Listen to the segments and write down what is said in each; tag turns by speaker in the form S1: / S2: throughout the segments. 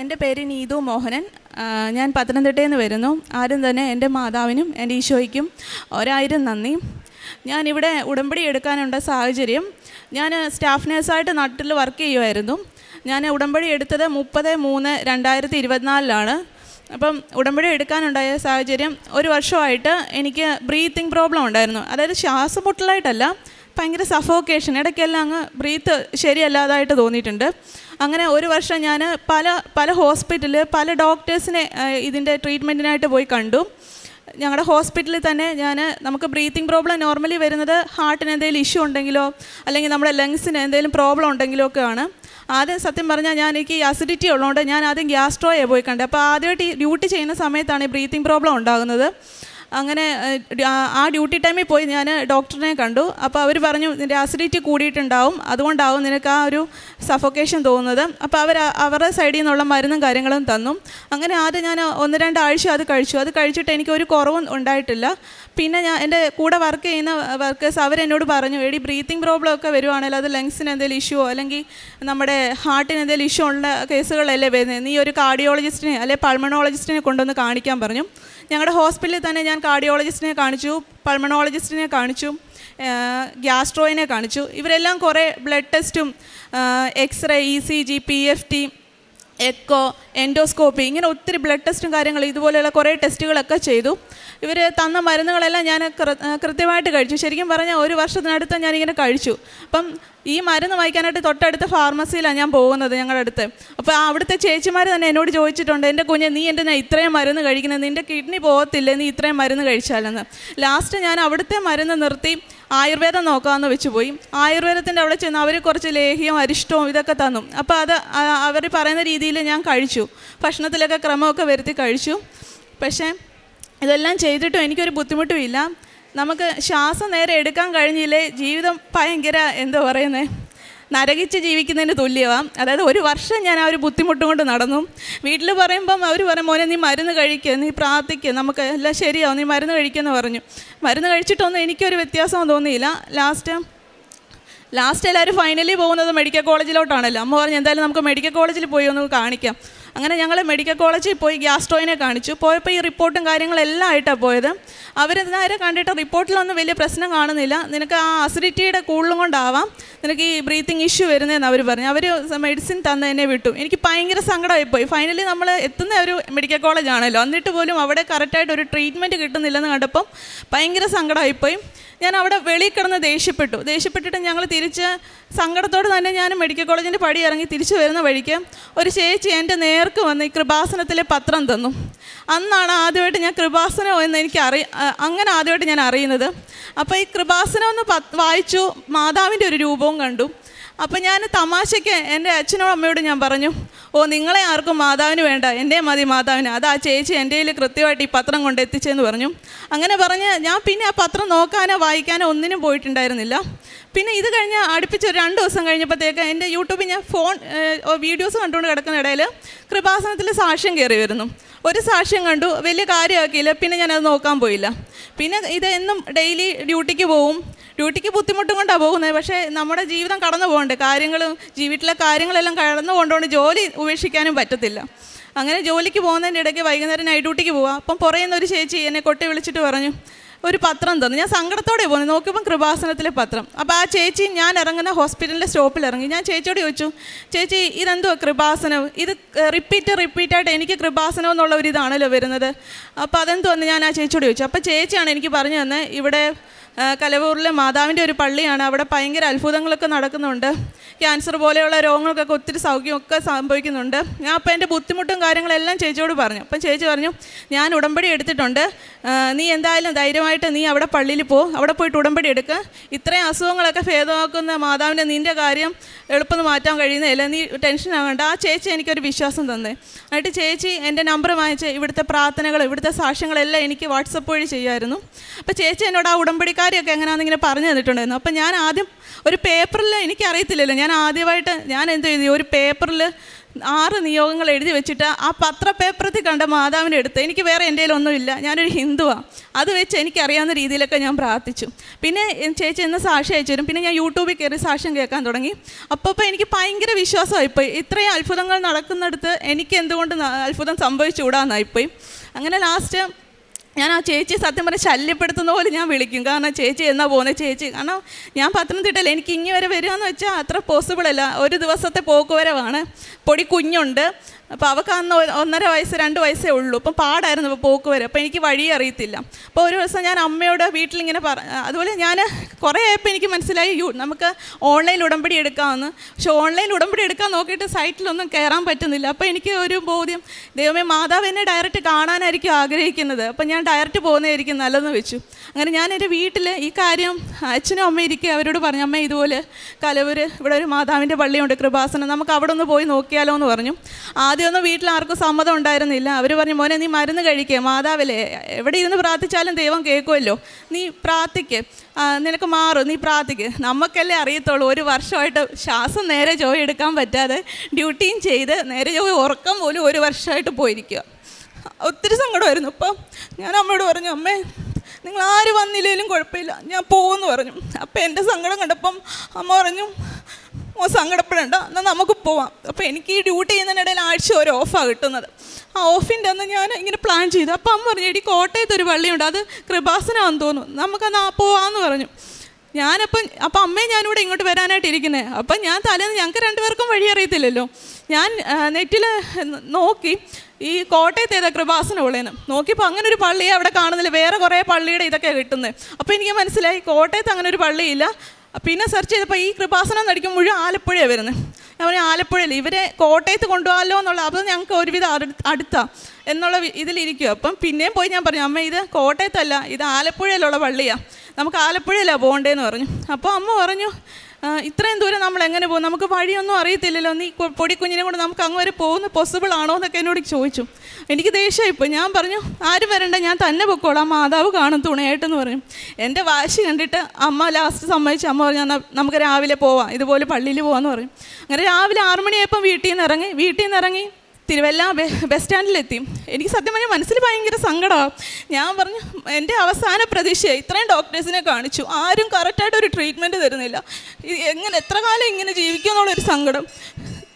S1: എന്റെ പേര് നീതു മോഹനൻ. ഞാൻ പത്തനംതിട്ടയിൽ നിന്ന് വരുന്നു. ആരും തന്നെ എന്റെ മാതാവിനും എന്റെ ഈശോയ്ക്കും ഒരായിരം നന്ദി. ഞാനിവിടെ ഉടമ്പടി എടുക്കാനുള്ള സാഹചര്യം. ഞാൻ സ്റ്റാഫ് നേഴ്സായിട്ട് നാട്ടിൽ വർക്ക് ചെയ്യുമായിരുന്നു ഞാൻ ഉടമ്പടി എടുത്തത് മുപ്പത് മൂന്ന് രണ്ടായിരത്തി ഇരുപത്തിനാലിലാണ്. അപ്പം ഉടമ്പടി എടുക്കാനുണ്ടായ സാഹചര്യം ഒരു വർഷമായിട്ട് എനിക്ക് ബ്രീത്തിങ് പ്രോബ്ലം ഉണ്ടായിരുന്നു. അതായത് ശ്വാസം മുട്ടലായിട്ടല്ല ഭയങ്കര സഫോക്കേഷൻ ഇടയ്ക്കെല്ലാം അങ്ങ് ബ്രീത്ത് ശരിയല്ലാതായിട്ട് തോന്നിയിട്ടുണ്ട്. അങ്ങനെ ഒരു വർഷം ഞാൻ പല പല ഹോസ്പിറ്റലിൽ പല ഡോക്ടേഴ്സിനെ ഇതിന്റെ ട്രീറ്റ്മെന്റിനായിട്ട് പോയി കണ്ടു. ഞങ്ങളുടെ ഹോസ്പിറ്റലിൽ തന്നെ ഞാൻ നമുക്ക് ബ്രീത്തിങ് പ്രോബ്ലം നോർമലി വരുന്നത് ഹാർട്ടിന് എന്തെങ്കിലും ഇഷ്യൂ ഉണ്ടെങ്കിലോ അല്ലെങ്കിൽ നമ്മുടെ ലങ്സിന് എന്തെങ്കിലും പ്രോബ്ലം ഉണ്ടെങ്കിലോ ഒക്കെ ആണ്. ആദ്യം സത്യം പറഞ്ഞാൽ ഞാൻ എനിക്ക് ഈ അസിഡിറ്റി ഉള്ളതുകൊണ്ട് ഞാൻ ആദ്യം ഗ്യാസ്ട്രോയെ പോയി കണ്ടത് അപ്പോൾ ആദ്യമായിട്ട് ഈ ഡ്യൂട്ടി ചെയ്യുന്ന സമയത്താണ് ഈ ബ്രീത്തിങ് പ്രോബ്ലം ഉണ്ടാകുന്നത്. അങ്ങനെ ആ- ഡ്യൂട്ടി ടൈമിൽ പോയി ഞാൻ ഡോക്ടറിനെ കണ്ടു. അപ്പോൾ അവർ പറഞ്ഞു നിന്റെ ആസിഡിറ്റി കൂടിയിട്ടുണ്ടാവും. അതുകൊണ്ടാവും നിനക്ക് ആ ഒരു സഫൊക്കേഷൻ തോന്നുന്നത്. അപ്പോൾ അവർ അവരുടെ സൈഡിൽ നിന്നുള്ള മരുന്നും കാര്യങ്ങളും തന്നു. അങ്ങനെ ആദ്യം ഞാൻ ഒന്ന് രണ്ടാഴ്ച അത് കഴിച്ചു. അത് കഴിച്ചിട്ട് എനിക്ക് ഒരു കുറവും ഉണ്ടായിട്ടില്ല. പിന്നെ ഞാൻ എന്റെ കൂടെ വർക്ക് ചെയ്യുന്ന വർക്കേഴ്സ് അവരെന്നോട് പറഞ്ഞു എടി ബ്രീത്തിങ് പ്രോബ്ലം ഒക്കെ വരുവാണെങ്കിൽ അത് ലങ്സിന് എന്തെങ്കിലും ഇഷ്യൂ അല്ലെങ്കിൽ നമ്മുടെ ഹാർട്ടിന് എന്തെങ്കിലും ഇഷ്യൂ ഉള്ള കേസുകളല്ലേ വരുന്നത് നീ ഒരു കാർഡിയോളജിസ്റ്റിനെ അല്ലെങ്കിൽ പൾമണോളജിസ്റ്റിനെ കൊണ്ടുവന്ന് കാണിക്കാൻ പറഞ്ഞു. ഞങ്ങളുടെ ഹോസ്പിറ്റലിൽ തന്നെ ഞാൻ കാർഡിയോളജിസ്റ്റിനെ കാണിച്ചു പൾമണോളജിസ്റ്റിനെ കാണിച്ചു ഗ്യാസ്ട്രോയിനെ കാണിച്ചു. ഇവരെല്ലാം കുറേ ബ്ലഡ് ടെസ്റ്റും X ray E C G P F T echo endoscopy ഇങ്ങനെ ഒത്തിരി ബ്ലഡ് ടെസ്റ്റും കാര്യങ്ങളും ഇതുപോലെയുള്ള കുറേ ടെസ്റ്റുകളൊക്കെ ചെയ്തു. ഇവർ തന്ന മരുന്നുകളെല്ലാം ഞാൻ കൃത്യമായിട്ട് കഴിച്ചു. ശരിക്കും പറഞ്ഞാൽ ഒരു വർഷത്തിനടുത്ത് ഞാനിങ്ങനെ കഴിച്ചു. അപ്പം ഈ മരുന്ന് വാങ്ങിക്കാനായിട്ട് തൊട്ടടുത്ത ഫാർമസിയിലാണ് ഞാൻ പോകുന്നത് ഞങ്ങളുടെ അടുത്ത്. അപ്പോൾ അവിടുത്തെ ചേച്ചിമാർ തന്നെ എന്നോട് ചോദിച്ചിട്ടുണ്ട് എന്റെ കുഞ്ഞ് നീ എന്റെ ഇത്രയും മരുന്ന് കഴിക്കുന്നത് നിന്റെ കിഡ്നി പോകത്തില്ല? നീ ഇത്രയും മരുന്ന് കഴിച്ചാലെന്ന്. ലാസ്റ്റ് ഞാൻ അവിടുത്തെ മരുന്ന് നിർത്തി. ആയുർവേദം നോക്കാമെന്ന് വെച്ച് പോയി. ആയുർവേദത്തിന്റെ അവിടെ ചെന്ന് അവർ കുറച്ച് ലേഹ്യം അരിഷ്ടവും ഇതൊക്കെ തന്നു. അപ്പോൾ അത് അവർ പറയുന്ന രീതിയിൽ ഞാൻ കഴിച്ചു. ഭക്ഷണത്തിലൊക്കെ ക്രമമൊക്കെ വരുത്തി കഴിച്ചു. പക്ഷേ ഇതെല്ലാം ചെയ്തിട്ടും എനിക്കൊരു ബുദ്ധിമുട്ടും ഇല്ല. നമുക്ക് ശ്വാസം നേരെ എടുക്കാൻ കഴിഞ്ഞില്ലേ? ജീവിതം ഭയങ്കര എന്താ പറയുന്നത് നരകിച്ച് ജീവിക്കുന്നതിന് തുല്യമാണ് അതായത് ഒരു വർഷം ഞാൻ ആ ഒരു ബുദ്ധിമുട്ടും കൊണ്ട് നടന്നു. വീട്ടിൽ പറയുമ്പം അവർ പറയും മോനെ നീ മരുന്ന് കഴിക്കുക നീ പ്രാർത്ഥിക്കുക നമുക്ക് എല്ലാം ശരിയാവും നീ മരുന്ന് കഴിക്കുമെന്ന് പറഞ്ഞു. മരുന്ന് കഴിച്ചിട്ടൊന്നും എനിക്കൊരു വ്യത്യാസം തോന്നിയില്ല. ലാസ്റ്റ് ലാസ്റ്റ് എല്ലാവരും ഫൈനലി പോകുന്നത് മെഡിക്കൽ കോളേജിലോട്ടാണല്ലോ അമ്മ പറഞ്ഞു എന്തായാലും നമുക്ക് മെഡിക്കൽ കോളേജിൽ പോയി ഒന്ന് കാണിക്കാം. അങ്ങനെ ഞങ്ങൾ മെഡിക്കൽ കോളേജിൽ പോയി ഗ്യാസ്ട്രോയിനെ കാണിച്ചു. പോയപ്പോൾ ഈ റിപ്പോർട്ടും കാര്യങ്ങളെല്ലാം ആയിട്ടാണ് പോയത്. അവർ നേരെ കണ്ടിട്ട് റിപ്പോർട്ടിലൊന്നും വലിയ പ്രശ്നം കാണുന്നില്ല. നിനക്ക് ആ അസിഡിറ്റിയുടെ കൂടുതലും കൊണ്ടാവാം. നിനക്ക് ഈ ബ്രീത്തിങ് ഇഷ്യൂ വരുന്നതെന്ന് അവർ പറഞ്ഞു. അവർ മെഡിസിൻ തന്ന് എന്നെ വിട്ടു. എനിക്ക് ഭയങ്കര സങ്കടമായിപ്പോയി. ഫൈനലി നമ്മൾ എത്തുന്ന ഒരു മെഡിക്കൽ കോളേജ് ആണല്ലോ. എന്നിട്ട് പോലും അവിടെ കറക്റ്റായിട്ട് ഒരു ട്രീറ്റ്മെന്റ് കിട്ടുന്നില്ലെന്ന് കണ്ടപ്പം ഭയങ്കര സങ്കടമായിപ്പോയി. ഞാൻ അവിടെ വെളിയിൽ കിടന്ന് ദേഷ്യപ്പെട്ടു. ദേഷ്യപ്പെട്ടിട്ട് ഞങ്ങൾ തിരിച്ച് സങ്കടത്തോടെ തന്നെ ഞാൻ മെഡിക്കൽ കോളേജിന്റെ പടി ഇറങ്ങി തിരിച്ചു വരുന്ന വഴിക്ക് ഒരു ചേച്ചി എന്റെ നേർക്ക് വന്ന് ഈ കൃപാസനത്തിലെ പത്രം തന്നു. അന്നാണ് ആദ്യമായിട്ട് ഞാൻ കൃപാസനം എന്ന് എനിക്ക് അറി അങ്ങനെ ആദ്യമായിട്ട് ഞാൻ അറിയുന്നത്. അപ്പോൾ ഈ കൃപാസനം ഒന്ന് വായിച്ചു മാതാവിന്റെ ഒരു രൂപവും കണ്ടു. അപ്പോൾ ഞാൻ തമാശയ്ക്ക് എന്റെ അച്ഛനോടും അമ്മയോടും ഞാൻ പറഞ്ഞു ഓ നിങ്ങളെ ആർക്കും മാതാവിന് വേണ്ട എന്റെ മതി മാതാവിന്. അത് ആ ചേച്ചി എന്റെ കയ്യിൽ കൃത്യമായിട്ട് ഈ പത്രം കൊണ്ട് എത്തിച്ചെന്ന് പറഞ്ഞു. അങ്ങനെ പറഞ്ഞ് ഞാൻ പിന്നെ ആ പത്രം നോക്കാനോ വായിക്കാനോ ഒന്നിനും പോയിട്ടുണ്ടായിരുന്നില്ല. പിന്നെ ഇത് കഴിഞ്ഞ് അടുപ്പിച്ച് ഒരു രണ്ട് ദിവസം കഴിഞ്ഞപ്പോഴത്തേക്ക് എന്റെ യൂട്യൂബിൽ ഞാൻ ഫോൺ വീഡിയോസ് കണ്ടുകൊണ്ട് കിടക്കുന്ന ഇടയിൽ കൃപാസനത്തിൽ സാക്ഷ്യം കയറി വരുന്നു. ഒരു സാക്ഷ്യം കണ്ടു വലിയ കാര്യമാക്കിയില്ല പിന്നെ ഞാനത് നോക്കാൻ പോയില്ല. പിന്നെ ഇത് എന്നും ഡെയിലി ഡ്യൂട്ടിക്ക് പോവും. ഡ്യൂട്ടിക്ക് ബുദ്ധിമുട്ടും കൊണ്ടാണ് പോകുന്നത് പക്ഷേ നമ്മുടെ ജീവിതം കടന്നു പോകണ്ടേ. കാര്യങ്ങളും ജീവിതത്തിലെ കാര്യങ്ങളെല്ലാം കടന്നു കൊണ്ടുകൊണ്ട് ജോലി ഉപേക്ഷിക്കാനും പറ്റത്തില്ല. അങ്ങനെ ജോലിക്ക് പോകുന്നതിന്റെ ഇടയ്ക്ക് വൈകുന്നേരം നൈറ്റ് ഡ്യൂട്ടിക്ക് പോവാം. അപ്പം പുറയുന്ന ഒരു ചേച്ചി എന്നെ കൊട്ടി വിളിച്ചിട്ട് പറഞ്ഞു ഒരു പത്രം തന്നു. ഞാൻ സങ്കടത്തോടെ പോകുന്നു നോക്കിയപ്പം കൃപാസനത്തിലെ പത്രം. അപ്പോൾ ആ ചേച്ചി ഞാൻ ഇറങ്ങുന്ന ഹോസ്പിറ്റലിന്റെ സ്റ്റോപ്പിൽ ഇറങ്ങി ഞാൻ ചേച്ചിയോട് ചോദിച്ചു ചേച്ചി ഇതെന്തോ കൃപാസനം? ഇത് റിപ്പീറ്റ് റിപ്പീറ്റായിട്ട് എനിക്ക് കൃപാസനം എന്നുള്ള ഒരു ഇതാണല്ലോ വരുന്നത്. അപ്പോൾ അതെന്തോന്ന് ഞാൻ ആ ചേച്ചിയോട് ചോദിച്ചു. അപ്പോൾ ചേച്ചിയാണ് എനിക്ക് പറഞ്ഞു തന്നെ ഇവിടെ കലവൂരിലെ മാതാവിന്റെ ഒരു പള്ളിയാണ്. അവിടെ ഭയങ്കര അത്ഭുതങ്ങളൊക്കെ നടക്കുന്നുണ്ട്. ക്യാൻസർ പോലെയുള്ള രോഗങ്ങൾക്കൊക്കെ ഒത്തിരി സൗഖ്യമൊക്കെ സംഭവിക്കുന്നുണ്ട്. ഞാൻ അപ്പോൾ എന്റെ ബുദ്ധിമുട്ടും കാര്യങ്ങളെല്ലാം ചേച്ചിയോട് പറഞ്ഞു. അപ്പം ചേച്ചി പറഞ്ഞു ഞാൻ ഉടമ്പടി എടുത്തിട്ടുണ്ട്. നീ എന്തായാലും ധൈര്യമായിട്ട് നീ അവിടെ പള്ളിയിൽ പോ. അവിടെ പോയിട്ട് ഉടമ്പടി എടുക്കുക ഇത്രയും അസുഖങ്ങളൊക്കെ ഭേദമാക്കുന്ന മാതാവിന്റെ നിന്റെ കാര്യം എളുപ്പം മാറ്റാൻ കഴിയുന്നതല്ല? നീ ടെൻഷൻ ആകണ്ട ആ ചേച്ചി എനിക്കൊരു വിശ്വാസം തന്നേ. എന്നിട്ട് ചേച്ചി എന്റെ നമ്പർ വാങ്ങിച്ച് ഇവിടുത്തെ പ്രാർത്ഥനകൾ ഇവിടുത്തെ സാക്ഷ്യങ്ങളെല്ലാം എനിക്ക് വാട്സപ്പ് വഴി ചെയ്യുമായിരുന്നു അപ്പോൾ ചേച്ചി എന്നോട് ആ ഉടമ്പടിക്കാരിയൊക്കെ എങ്ങനെയാണെന്ന് ഇങ്ങനെ പറഞ്ഞു തന്നിട്ടുണ്ടായിരുന്നു. അപ്പം ഞാൻ ആദ്യം ഒരു പേപ്പറിൽ എനിക്കറിയത്തില്ലല്ലോ ഞാൻ ആദ്യമായിട്ട് ഞാൻ എന്ത് ചെയ്തു ഒരു പേപ്പറിൽ ആറ് നിയോഗങ്ങൾ എഴുതി വെച്ചിട്ട് ആ പത്ര പേപ്പറത്തിൽ കണ്ട മാതാവിന്റെ അടുത്ത് എനിക്ക് വേറെ എന്റെ ഒന്നുമില്ല ഞാനൊരു ഹിന്ദുവാണ് അത് വെച്ച് എനിക്കറിയാവുന്ന രീതിയിലൊക്കെ ഞാൻ പ്രാർത്ഥിച്ചു. പിന്നെ ചേച്ചി എന്ന് സാക്ഷി അയച്ചു പിന്നെ ഞാൻ യൂട്യൂബിൽ കയറി സാക്ഷ്യം കേൾക്കാൻ തുടങ്ങി. അപ്പോൾ ഇപ്പോൾ എനിക്ക് ഭയങ്കര വിശ്വാസമായിപ്പോയി. ഇത്രയും അത്ഭുതങ്ങൾ നടക്കുന്നിടത്ത് എനിക്ക് എന്തുകൊണ്ട് അത്ഭുതം സംഭവിച്ചുകൂടാന്നായിപ്പോയി. അങ്ങനെ ലാസ്റ്റ് ഞാൻ ആ ചേച്ചി സത്യം പറഞ്ഞ് ശല്യപ്പെടുത്തുന്ന പോലെ ഞാൻ വിളിക്കും. കാരണം ചേച്ചി എന്നാ പോകുന്നത് ചേച്ചി? കാരണം ഞാൻ പത്തനംതിട്ടയിൽ എനിക്ക് ഇങ്ങനെ വരെ വരിക എന്ന് വെച്ചാൽ അത്ര പോസിബിൾ അല്ല. ഒരു ദിവസത്തെ പോക്കുവരവാണ് പൊടി കുഞ്ഞുണ്ട്. അപ്പോൾ അവൾക്ക് അന്ന് ഒന്നര വയസ്സ് രണ്ട് വയസ്സേ ഉള്ളൂ. അപ്പം പാടായിരുന്നു ഇപ്പോൾ പോക്ക് വരെ. അപ്പോൾ എനിക്ക് വഴി അറിയത്തില്ല. അപ്പോൾ ഒരു ദിവസം ഞാൻ അമ്മയോട് വീട്ടിലിങ്ങനെ പറ അതുപോലെ ഞാൻ കുറേ ആയപ്പോൾ എനിക്ക് മനസ്സിലായി യു നമുക്ക് ഓൺലൈൻ ഉടമ്പടി എടുക്കാമെന്ന് പക്ഷെ ഓൺലൈൻ ഉടമ്പടി എടുക്കാൻ നോക്കിയിട്ട് സൈറ്റിലൊന്നും കയറാൻ പറ്റുന്നില്ല. അപ്പോൾ എനിക്ക് ഒരു ബോധ്യം ദൈവമേ മാതാവ് എന്നെ ഡയറക്റ്റ് കാണാനായിരിക്കും ആഗ്രഹിക്കുന്നത്. അപ്പം ഞാൻ ഡയറക്റ്റ് പോകുന്നതായിരിക്കും നല്ലതെന്ന് വെച്ചു. അങ്ങനെ ഞാൻ എന്റെ വീട്ടിൽ ഈ കാര്യം അച്ഛനും അമ്മയും ഇരിക്കുക അവരോട് പറഞ്ഞു അമ്മ ഇതുപോലെ കലവൂർ ഇവിടെ ഒരു മാതാവിന്റെ പള്ളിയുണ്ട് കൃപാസനം. നമുക്ക് അവിടെ ഒന്ന് പോയി നോക്കിയാലോ എന്ന് പറഞ്ഞു. ആദ്യമൊന്നും വീട്ടിൽ ആർക്കും സമ്മതം ഉണ്ടായിരുന്നില്ല. അവർ പറഞ്ഞു മോനെ നീ മരുന്ന് കഴിക്കുക മാതാവല്ലേ എവിടെ ഇരുന്ന് പ്രാർത്ഥിച്ചാലും ദൈവം കേൾക്കുമല്ലോ. നീ പ്രാർത്ഥിക്ക്. നിനക്ക് മാറും. നീ പ്രാർത്ഥിക്ക്. നമുക്കല്ലേ അറിയത്തുള്ളൂ ഒരു വർഷമായിട്ട് ശ്വാസം നേരെ ജോലി എടുക്കാൻ പറ്റാതെ ഡ്യൂട്ടിയും ചെയ്ത് നേരെ ജോലി ഉറക്കം പോലും ഒരു വർഷമായിട്ട് പോയിരിക്കുക. ഒത്തിരി സങ്കടമായിരുന്നു. അപ്പം ഞാൻ അമ്മയോട് പറഞ്ഞു അമ്മേ നിങ്ങൾ ആര് വന്നില്ലെങ്കിലും കുഴപ്പമില്ല. ഞാൻ പോകുമെന്ന് പറഞ്ഞു. അപ്പം എന്റെ സങ്കടം കണ്ടപ്പം അമ്മ പറഞ്ഞു ഓ സങ്കടപ്പെടണ്ട. എന്നാൽ നമുക്ക് പോവാം. അപ്പോൾ എനിക്ക് ഈ ഡ്യൂട്ടി ചെയ്യുന്നതിനിടയിൽ ആഴ്ച ഒരു ഓഫാണ് കിട്ടുന്നത്. ആ ഓഫിന്റെ അന്ന് ഞാൻ ഇങ്ങനെ പ്ലാൻ ചെയ്തു. അപ്പം അമ്മ പറഞ്ഞു എടി കോട്ടയത്ത് ഒരു പള്ളിയുണ്ട്. അത് കൃപാസനമാണെന്ന് തോന്നുന്നു. നമുക്കന്ന് ആ പോവാമെന്ന് പറഞ്ഞു. ഞാനപ്പം അപ്പം അമ്മയും ഞാനിവിടെ ഇങ്ങോട്ട് വരാനായിട്ട് ഇരിക്കുന്നത് അപ്പം ഞാൻ തലേന്ന് ഞങ്ങൾക്ക് രണ്ടുപേർക്കും വഴി അറിയത്തില്ലല്ലോ. ഞാൻ നെറ്റിൽ നോക്കി ഈ കോട്ടയത്ത് ഏതാ കൃപാസന ഉള്ളേന്ന്. നോക്കിയപ്പോൾ അങ്ങനെ ഒരു പള്ളിയെ അവിടെ കാണുന്നില്ല. വേറെ കുറേ പള്ളിയുടെ ഇതൊക്കെ കിട്ടുന്നത് അപ്പോൾ എനിക്ക് മനസ്സിലായി കോട്ടയത്ത് അങ്ങനെ ഒരു പള്ളിയില്ല. പിന്നെ സെർച്ച് ചെയ്തപ്പോൾ ഈ കൃപാസനം നടിക്കും മുഴുവൻ ആലപ്പുഴയാണ് വരുന്നത് ഞാൻ പറഞ്ഞു ആലപ്പുഴയിൽ ഇവരെ കോട്ടയത്ത് കൊണ്ടുപോകാമല്ലോ എന്നുള്ള അപ്പോൾ ഞങ്ങൾക്ക് ഒരുവിധം അടു അടുത്താണ് എന്നുള്ള ഇതിലിരിക്കുക ഇതിലിരിക്കും അപ്പം പിന്നെയും പോയി ഞാൻ പറഞ്ഞു അമ്മ ഇത് കോട്ടയത്തല്ല ഇത് ആലപ്പുഴയിലുള്ള പള്ളിയാണ് നമുക്ക് ആലപ്പുഴയിലാണ് പോകേണ്ടതെന്ന് പറഞ്ഞു. അപ്പോൾ അമ്മ പറഞ്ഞു "ആ, ഇത്രയും ദൂരം നമ്മൾ എങ്ങനെ പോകും? നമുക്ക് വഴിയൊന്നും അറിയത്തില്ലല്ലോ. നീ പൊടിക്കുഞ്ഞിനെ പൊടി കുഞ്ഞിനെ കൊണ്ട് നമുക്ക് അങ്ങ് വരെ പോകുന്ന പോസിബിൾ ആണോ എന്നൊക്കെ എന്നോട് ചോദിച്ചു. എനിക്ക് ദേഷ്യമായിപ്പോൾ ഞാൻ പറഞ്ഞു ആരും വരണ്ട ഞാൻ തന്നെ പൊക്കോളാം. മാതാവ് കാണും തുണയായിട്ടെന്ന് പറഞ്ഞു. എന്റെ വാശി കണ്ടിട്ട് അമ്മ ലാസ്റ്റ് സമ്മതിച്ച് അമ്മ പറഞ്ഞു നമുക്ക് രാവിലെ പോവാം. ഇതുപോലെ പള്ളിയിൽ പോവാന്ന് പറഞ്ഞു. അങ്ങനെ രാവിലെ ആറുമണിയായപ്പം വീട്ടിൽ നിന്ന് ഇറങ്ങി. വീട്ടിൽ നിന്ന് ഇറങ്ങി തിരുവല്ല ബസ് സ്റ്റാൻഡിലെത്തി എനിക്ക് സത്യം പറഞ്ഞാൽ മനസ്സിൽ ഭയങ്കര സങ്കടമാണ് ഞാൻ പറഞ്ഞു എന്റെ അവസാന പ്രതീക്ഷ ഇത്രയും ഡോക്ടേഴ്സിനെ കാണിച്ചു. ആരും കറക്റ്റായിട്ട് ഒരു ട്രീറ്റ്മെന്റ് തരുന്നില്ല. എങ്ങനെ എത്ര കാലം ഇങ്ങനെ ജീവിക്കുക എന്നുള്ളൊരു സങ്കടം.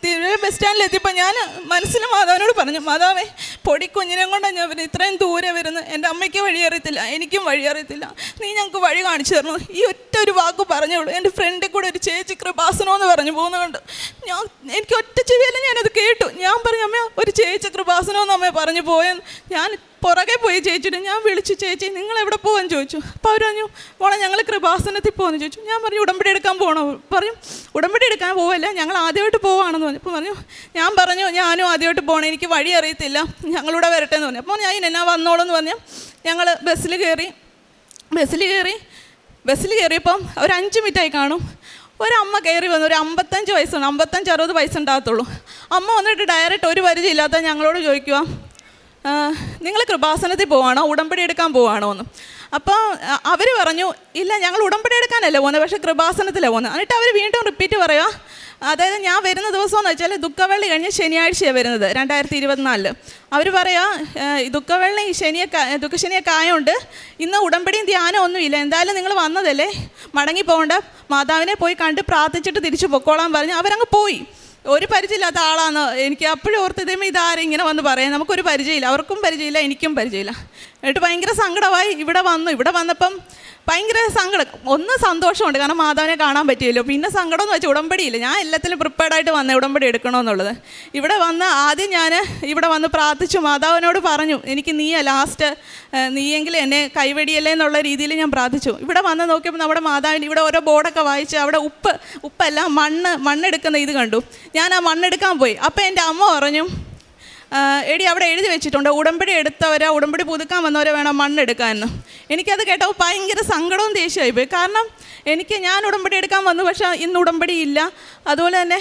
S1: തിരുവല്ല ബസ് സ്റ്റാൻഡിൽ എത്തിയപ്പോൾ ഞാൻ മനസ്സിൽ മാതാവിനോട് പറഞ്ഞു മാതാവേ പൊടി കുഞ്ഞിനെ കൊണ്ടാണ് ഞാൻ വരുന്നത്. ഇത്രയും ദൂരെ വരുന്നത്. എന്റെ അമ്മയ്ക്ക് വഴി അറിയത്തില്ല. എനിക്കും വഴി അറിയത്തില്ല. നീ ഞങ്ങൾക്ക് വഴി കാണിച്ചു തരണം? ഈ ഒറ്റ ഒരു വാക്ക് പറഞ്ഞോളൂ എന്റെ ഫ്രണ്ടിൽ കൂടെ ഒരു ചേച്ചി കൃപാസനോ എന്ന് പറഞ്ഞു പോകുന്നതുകൊണ്ട് ഞാൻ എനിക്ക് ഒറ്റ ചെവിയല്ല ഞാനത് കേട്ടു. ഞാൻ പറഞ്ഞു അമ്മ ഒരു ചേച്ചി കൃപാസനോ എന്ന് അമ്മയെ പറഞ്ഞു പോയെന്ന്. ഞാൻ പുറകെ പോയി ചേച്ചിട്ട് ഞാൻ വിളിച്ചു ചേച്ചി നിങ്ങൾ എവിടെ പോകാൻ ചോദിച്ചു. അപ്പോൾ അവർ പറഞ്ഞു മോളെ ഞങ്ങൾ കൃപാസനത്തിൽ പോകുന്നു ചോദിച്ചു. ഞാൻ പറഞ്ഞു ഉടമ്പടി എടുക്കാൻ പോകണോ പറഞ്ഞു ഉടമ്പടി എടുക്കാൻ പോവല്ല ഞങ്ങൾ ആദ്യമായിട്ട് പോവാണെന്ന് പറഞ്ഞു. അപ്പോൾ പറഞ്ഞു ഞാൻ പറഞ്ഞു ഞാനും ആദ്യമായിട്ട് പോകണം എനിക്ക് വഴി അറിയത്തില്ല ഞങ്ങളിവിടെ വരട്ടെ എന്ന് പറഞ്ഞു. അപ്പോൾ ഞാൻ എന്നാ വന്നോളൂ എന്ന് പറഞ്ഞു ഞങ്ങൾ ബസ്സിൽ കയറി ബസ്സിൽ കയറി ബസ്സിൽ കയറിയപ്പം ഒരു അഞ്ച് മിനിറ്റായി കാണും ഒരമ്മ കയറി വന്നു ഒരു അമ്പത്തഞ്ച് വയസ്സുണ്ട് അമ്പത്തഞ്ച് അറുപത് വയസ്സുണ്ടാകത്തുള്ളൂ. അമ്മ വന്നിട്ട് ഡയറക്റ്റ് ഒരു പരിചയമില്ലാത്ത ഞങ്ങളോട് ചോദിക്കുക നിങ്ങൾ കൃപാസനത്തിൽ പോവാണോ? ഉടമ്പടി എടുക്കാൻ പോവാണോ എന്ന്. അപ്പോൾ അവർ പറഞ്ഞു ഇല്ല ഞങ്ങൾ ഉടമ്പടി എടുക്കാനല്ല പോകുന്നത് പക്ഷേ കൃപാസനത്തിലാണ് പോകുന്നത്. എന്നിട്ട് അവർ വീണ്ടും റിപ്പീറ്റ് പറയുക അതായത് ഞാൻ വരുന്ന ദിവസം എന്ന് വെച്ചാൽ ദുഃഖവെള്ളി കഴിഞ്ഞ് ശനിയാഴ്ചയാണ് വരുന്നത് രണ്ടായിരത്തി ഇരുപത്തിനാലിൽ അവർ പറയാ ഏഹ്, ഈ ദുഃഖവെള്ളി ശനിയൊക്കെ ദുഃഖശനിയൊക്കെ ആയതുകൊണ്ട് ഇന്ന് ഉടമ്പടിയും ധ്യാനം ഒന്നുമില്ല എന്തായാലും നിങ്ങൾ വന്നതല്ലേ? മടങ്ങി പോകണ്ട മാതാവിനെ പോയി കണ്ട് പ്രാർത്ഥിച്ചിട്ട് തിരിച്ചു പൊക്കോളാൻ പറഞ്ഞ് അവരങ്ങ് പോയി. ഒരു പരിചയമില്ലാത്ത ആളാണ്. എനിക്ക് അപ്പോഴും ഓർത്ത് ഇതേമേ ഇതാരും ഇങ്ങനെ വന്ന് പറയാം നമുക്കൊരു പരിചയമില്ല. അവർക്കും പരിചയമില്ല എനിക്കും പരിചയമില്ല. എന്നിട്ട് ഭയങ്കര സങ്കടമായി. ഇവിടെ വന്നു. ഇവിടെ വന്നപ്പം ഭയങ്കര സങ്കടം. ഒന്ന് സന്തോഷമുണ്ട്. കാരണം മാധവനെ കാണാൻ പറ്റിയല്ലോ. പിന്നെ സങ്കടം എന്ന് വെച്ചാൽ ഉടമ്പടിയില്ല. ഞാൻ എല്ലാത്തിലും പ്രിപ്പയർഡ് ആയിട്ട് വന്ന ഉടമ്പടി എടുക്കണമെന്നുള്ളത് ഇവിടെ വന്ന് ആദ്യം ഞാൻ ഇവിടെ വന്ന് പ്രാർത്ഥിച്ചു. മാതാവിനോട് പറഞ്ഞു എനിക്ക് നീയാ ലാസ്റ്റ് നീയെങ്കിലും എന്നെ കൈവെടിയല്ലേ എന്നുള്ള രീതിയിൽ ഞാൻ പ്രാർത്ഥിച്ചു. ഇവിടെ വന്ന് നോക്കിയപ്പോൾ നമ്മുടെ മാതാവിന് ഇവിടെ ഓരോ ബോർഡൊക്കെ വായിച്ച് അവിടെ ഉപ്പ് ഉപ്പല്ല മണ്ണ് മണ്ണെടുക്കുന്ന ഇത് കണ്ടു. ഞാൻ ആ മണ്ണെടുക്കാൻ പോയി. അപ്പോൾ എന്റെ അമ്മ പറഞ്ഞു എടി അവിടെ എഴുതി വെച്ചിട്ടുണ്ട്. ഉടമ്പടി എടുത്തവരെ ഉടമ്പടി പുതുക്കാൻ വന്നവരെ വേണം മണ്ണെടുക്കാമെന്ന് എനിക്കത് കേട്ടപ്പോൾ ഭയങ്കര സങ്കടവും ദേഷ്യമായി പോയി കാരണം എനിക്ക് ഞാൻ ഉടമ്പടി എടുക്കാൻ വന്നു പക്ഷേ ഇന്ന് ഉടമ്പടി ഇല്ല. അതുപോലെ തന്നെ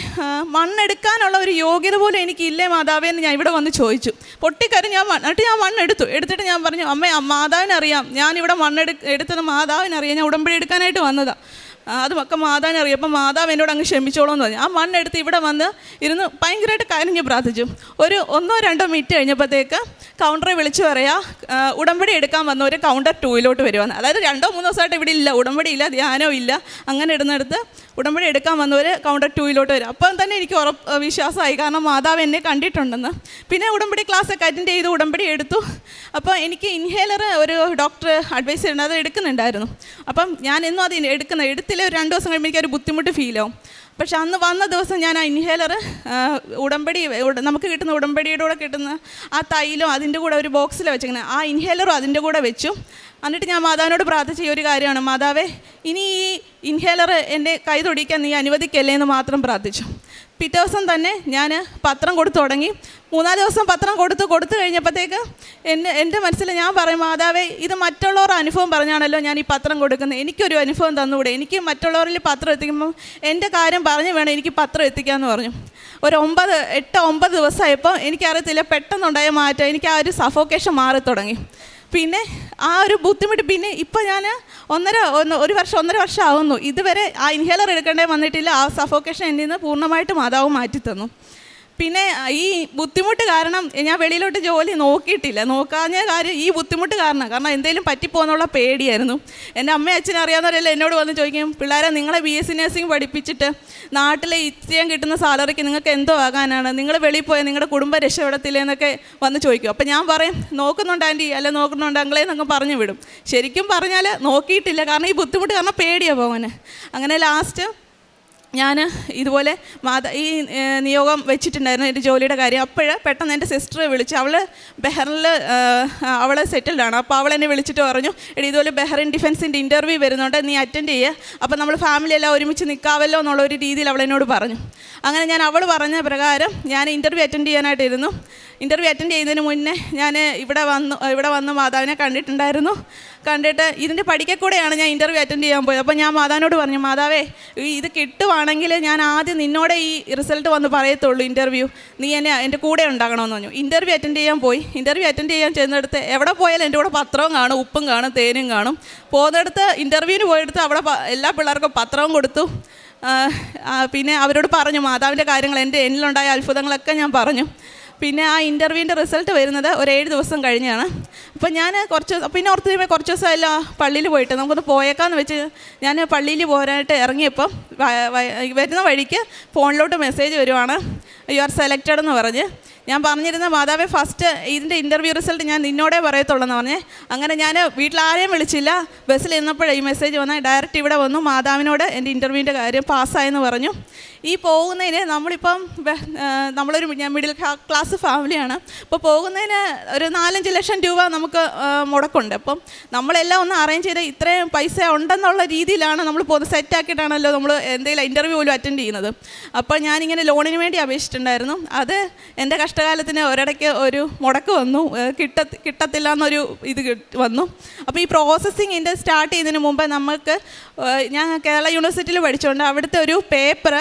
S1: മണ്ണെടുക്കാനുള്ള ഒരു യോഗ്യത പോലും എനിക്കില്ലേ മാതാവേ എന്ന് ഞാൻ ഇവിടെ വന്ന് ചോദിച്ചു. പൊട്ടിക്കരി ഞാൻ എന്നിട്ട് ഞാൻ മണ്ണെടുത്തു. എടുത്തിട്ട് ഞാൻ പറഞ്ഞു അമ്മ മാതാവിനറിയാം. ഞാനിവിടെ മണ്ണെടു എടുത്തത് മാതാവിനറിയാം. ഞാൻ ഉടമ്പടി എടുക്കാനായിട്ട് വന്നതാണ് അതുമൊക്കെ മാതാവിനെ അറിയാം. അപ്പം മാതാവ് എന്നോട് അങ്ങ് ക്ഷമിച്ചോളൂ എന്ന് പറഞ്ഞു. ആ മണ്ണെടുത്ത് ഇവിടെ വന്ന് ഇരുന്ന് ഭയങ്കരമായിട്ട് കരഞ്ഞ് പ്രാർത്ഥിച്ചു. ഒരു ഒന്നോ രണ്ടോ മിനിറ്റ് കഴിഞ്ഞപ്പോഴത്തേക്ക് കൗണ്ടറെ വിളിച്ചു പറയാ ഉടമ്പടി എടുക്കാൻ വന്ന ഒരു കൗണ്ടർ ടൂയിലോട്ട് വരുവാന്ന്. അതായത് രണ്ടോ മൂന്നോ ദിവസമായിട്ട് ഇവിടെ ഇല്ല. ഉടമ്പടി ഇല്ല ധ്യാനവും ഇല്ല. അങ്ങനെ ഇടുന്നിടത്ത് ഉടമ്പടി എടുക്കാൻ വന്നവർ കൗണ്ടർ ടൂയിലോട്ട് വരും. അപ്പം തന്നെ എനിക്ക് ഉറപ്പ് വിശ്വാസമായി. കാരണം മാതാവ് എന്നെ കണ്ടിട്ടുണ്ടെന്ന്. പിന്നെ ഉടമ്പടി ക്ലാസ്സൊക്കെ അറ്റൻഡ് ചെയ്ത് ഉടമ്പടി എടുത്തു. അപ്പോൾ എനിക്ക് ഇൻഹേലർ ഒരു ഡോക്ടർ അഡ്വൈസ് ചെയ്യുന്നത് അത് എടുക്കുന്നുണ്ടായിരുന്നു. അപ്പം ഞാൻ എന്നും അത് എടുക്കുന്ന എടുത്തില്ല. ഒരു രണ്ട് ദിവസം കഴിയുമ്പോൾ എനിക്ക് ഒരു ബുദ്ധിമുട്ട് ഫീൽ ആവും. പക്ഷെ അന്ന് വന്ന ദിവസം ഞാൻ ആ ഇൻഹേലർ ഉടമ്പടി നമുക്ക് കിട്ടുന്ന ഉടമ്പടിയുടെ കൂടെ കിട്ടുന്ന ആ തൈലും അതിന്റെ കൂടെ ഒരു ബോക്സിൽ വെച്ചിങ്ങനെ ആ ഇൻഹേലറും അതിന്റെ കൂടെ വെച്ചു. എന്നിട്ട് ഞാൻ മാതാവിനോട് പ്രാർത്ഥിച്ച ഒരു കാര്യമാണ്. മാതാവേ ഇനി ഈ ഇൻഹേലർ എന്റെ കൈ തൊടിക്കാൻ നീ അനുവദിക്കല്ലേ എന്ന് മാത്രം പ്രാർത്ഥിച്ചു. പിറ്റേ ദിവസം തന്നെ ഞാൻ പത്രം കൊടുത്തു തുടങ്ങി. മൂന്നാൽ ദിവസം പത്രം കൊടുത്ത് കൊടുത്തു കഴിഞ്ഞപ്പോഴത്തേക്ക് എന്റെ എന്റെ മനസ്സിൽ ഞാൻ പറയും മാതാവേ ഇത് മറ്റുള്ളവരുടെ അനുഭവം പറഞ്ഞാണല്ലോ ഞാൻ ഈ പത്രം കൊടുക്കുന്നത്. എനിക്കൊരു അനുഭവം തന്നുകൂടെ എനിക്ക് മറ്റുള്ളവരിൽ പത്രം എത്തിക്കുമ്പോൾ എന്റെ കാര്യം പറഞ്ഞു വേണം എനിക്ക് പത്രം എത്തിക്കാമെന്ന് പറഞ്ഞു. ഒരു ഒമ്പത് എട്ട് ഒമ്പത് ദിവസമായപ്പോൾ എനിക്കറിയത്തില്ല പെട്ടെന്നുണ്ടായ മാറ്റം. എനിക്ക് ആ ഒരു സഫോക്കേഷൻ മാറി തുടങ്ങി പിന്നെ ആ ഒരു ബുദ്ധിമുട്ട് പിന്നെ ഇപ്പം ഞാൻ ഒന്നര ഒന്ന് ഒരു വർഷം ഒന്നര വർഷം ആവുന്നു. ഇതുവരെ ആ ഇൻഹേലർ എടുക്കേണ്ടേ വന്നിട്ടില്ല. ആ സഫോക്കേഷൻ എന്നിൽ നിന്ന് പൂർണമായിട്ട് മാതാവ് മാറ്റി തന്നു പിന്നെ ഈ ബുദ്ധിമുട്ട് കാരണം ഞാൻ വെളിയിലോട്ട് ജോലി നോക്കിയിട്ടില്ല. നോക്കാഞ്ഞ കാര്യം ഈ ബുദ്ധിമുട്ട് കാരണം. കാരണം എന്തെങ്കിലും പറ്റിപ്പോന്നുള്ള പേടിയായിരുന്നു. എന്റെ അമ്മയും അച്ഛനും അറിയാവുന്നവരെല്ലാം എന്നോട് വന്ന് ചോദിക്കും പിള്ളേരെ നിങ്ങളെ ബി എസ് സി നഴ്സിംഗ് പഠിപ്പിച്ചിട്ട് നാട്ടിലെ ഇത്രയും കിട്ടുന്ന സാലറിക്ക് നിങ്ങൾക്ക് എന്തോ ആകാനാണ്? നിങ്ങൾ വെളിയിൽ പോയാൽ നിങ്ങളുടെ കുടുംബ രക്ഷപ്പെടത്തില്ലേ എന്നൊക്കെ വന്ന് ചോദിക്കും. അപ്പം ഞാൻ പറയും നോക്കുന്നുണ്ട് ആന്റി. അല്ല നോക്കുന്നുണ്ട്. അങ്ങളെ എന്നൊക്കെ പറഞ്ഞു വിടും. ശരിക്കും പറഞ്ഞാൽ നോക്കിയിട്ടില്ല. കാരണം ഈ ബുദ്ധിമുട്ട് കാരണം പേടിയാണ് പോകാൻ അങ്ങനെ ലാസ്റ്റ് ഞാൻ ഇതുപോലെ മാത ഈ നിയോഗം വെച്ചിട്ടുണ്ടായിരുന്നു എന്റെ ജോലിയുടെ കാര്യം. അപ്പോൾ പെട്ടെന്ന് എന്റെ സിസ്റ്ററെ വിളിച്ച് അവൾ ബെഹറിൽ അവൾ സെറ്റിൽഡാണ് അപ്പോൾ അവൾ എന്നെ വിളിച്ചിട്ട് പറഞ്ഞു എടി ഇതുപോലെ ബെഹറിൻ ഡിഫൻസിന്റെ ഇന്റർവ്യൂ വരുന്നുണ്ട് നീ അറ്റൻഡ് ചെയ്യുക അപ്പോൾ നമ്മൾ ഫാമിലി എല്ലാം ഒരുമിച്ച് നിൽക്കാമല്ലോ എന്നുള്ള ഒരു രീതിയിൽ അവൾ എന്നോട് പറഞ്ഞു. അങ്ങനെ ഞാൻ അവൾ പറഞ്ഞ പ്രകാരം ഞാൻ ഇന്റർവ്യൂ അറ്റൻഡ് ചെയ്യാനായിട്ടിരുന്നു. ഇന്റർവ്യൂ അറ്റൻഡ് ചെയ്യുന്നതിന് മുന്നേ ഞാൻ ഇവിടെ വന്നു ഇവിടെ വന്ന് മാതാവിനെ കണ്ടിട്ടുണ്ടായിരുന്നു. കണ്ടിട്ട് ഇതിന്റെ പഠിക്കൽ കൂടെയാണ് ഞാൻ ഇന്റർവ്യൂ അറ്റൻഡ് ചെയ്യാൻ പോയത്. അപ്പോൾ ഞാൻ മാതാവിനോട് പറഞ്ഞു മാതാവേ ഇത് കിട്ടുവാണെങ്കിൽ ഞാൻ ആദ്യം നിന്നോടെ ഈ റിസൾട്ട് വന്ന് പറയത്തുള്ളൂ ഇന്റർവ്യൂ നീ എന്നെ എന്റെ കൂടെ ഉണ്ടാകണമെന്ന് പറഞ്ഞു. ഇന്റർവ്യൂ അറ്റൻഡ് ചെയ്യാൻ പോയി. ഇന്റർവ്യൂ അറ്റൻഡ് ചെയ്യാൻ ചെന്നിടത്ത് എവിടെ പോയാലും എന്റെ കൂടെ പത്രവും കാണും ഉപ്പും കാണും തേനും കാണും. പോകുന്നിടത്ത് ഇന്റർവ്യൂവിന് പോയെടുത്ത് അവിടെ എല്ലാ പിള്ളേർക്കും പത്രവും കൊടുത്തു. പിന്നെ അവരോട് പറഞ്ഞു മാതാവിന്റെ കാര്യങ്ങൾ എന്റെ എന്നിലുണ്ടായ അത്ഭുതങ്ങളൊക്കെ ഞാൻ പറഞ്ഞു. പിന്നെ ആ ഇന്റർവ്യൂവിന്റെ റിസൾട്ട് വരുന്നത് ഒരു ഏഴ് ദിവസം കഴിഞ്ഞാണ്. അപ്പോൾ ഞാൻ കുറച്ച് പിന്നെ ഓർത്ത് കഴിയുമ്പോൾ കുറച്ച് ദിവസം എല്ലാം പള്ളിയിൽ പോയിട്ട് നമുക്കൊന്ന് പോയേക്കാന്ന് വെച്ച് ഞാൻ പള്ളിയിൽ പോരാനായിട്ട് ഇറങ്ങിയപ്പം വ- വ- വരുന്ന വഴിക്ക് ഫോണിലോട്ട് മെസ്സേജ് വരുവാണ്. യു ആർ സെലക്റ്റഡ് എന്ന് പറഞ്ഞ്. ഞാൻ പറഞ്ഞിരുന്ന മാതാവേ ഫസ്റ്റ് ഇതിന്റെ ഇന്റർവ്യൂ റിസൾട്ട് ഞാൻ നിന്നോടേ പറയത്തുള്ളൂ എന്ന് പറഞ്ഞേ. അങ്ങനെ ഞാൻ വീട്ടിലാരെയും വിളിച്ചില്ല. ബസ്സിൽ ഇരുന്നപ്പോഴേ ഈ മെസ്സേജ് വന്നാൽ ഡയറക്റ്റ് ഇവിടെ വന്നു. മാതാവിനോട് എന്റെ ഇന്റർവ്യൂവിന്റെ കാര്യം പാസ്സായെന്ന് പറഞ്ഞു. ഈ പോകുന്നതിന് നമ്മളിപ്പം നമ്മളൊരു മിഡിൽ ക്ലാസ് ഫാമിലിയാണ് അപ്പോൾ പോകുന്നതിന് ഒരു നാലഞ്ച് ലക്ഷം രൂപ നമുക്ക് മുടക്കുണ്ട്. അപ്പം നമ്മളെല്ലാം ഒന്ന് അറേഞ്ച് ചെയ്ത് ഇത്രയും പൈസ ഉണ്ടെന്നുള്ള രീതിയിലാണ് നമ്മൾ പോകുന്നത്. സെറ്റാക്കിയിട്ടാണല്ലോ നമ്മൾ എന്തെങ്കിലും ഇന്റർവ്യൂ പോലും അറ്റൻഡ് ചെയ്യുന്നത്. അപ്പോൾ ഞാനിങ്ങനെ ലോണിന് വേണ്ടി അപേക്ഷിച്ചിട്ടുണ്ടായിരുന്നു. അത് എന്റെ കഷ്ടകാലത്തിന് ഒരിടയ്ക്ക് ഒരു മുടക്ക് വന്നു. കിട്ട കിട്ടത്തില്ല എന്നൊരു ഇത് വന്നു. അപ്പോൾ ഈ പ്രോസസ്സിങ്ങിന്റെ സ്റ്റാർട്ട് ചെയ്യുന്നതിന് മുമ്പ് നമുക്ക് ഞാൻ കേരള യൂണിവേഴ്സിറ്റിയിൽ പഠിച്ചുകൊണ്ട് അവിടുത്തെ ഒരു പേപ്പർ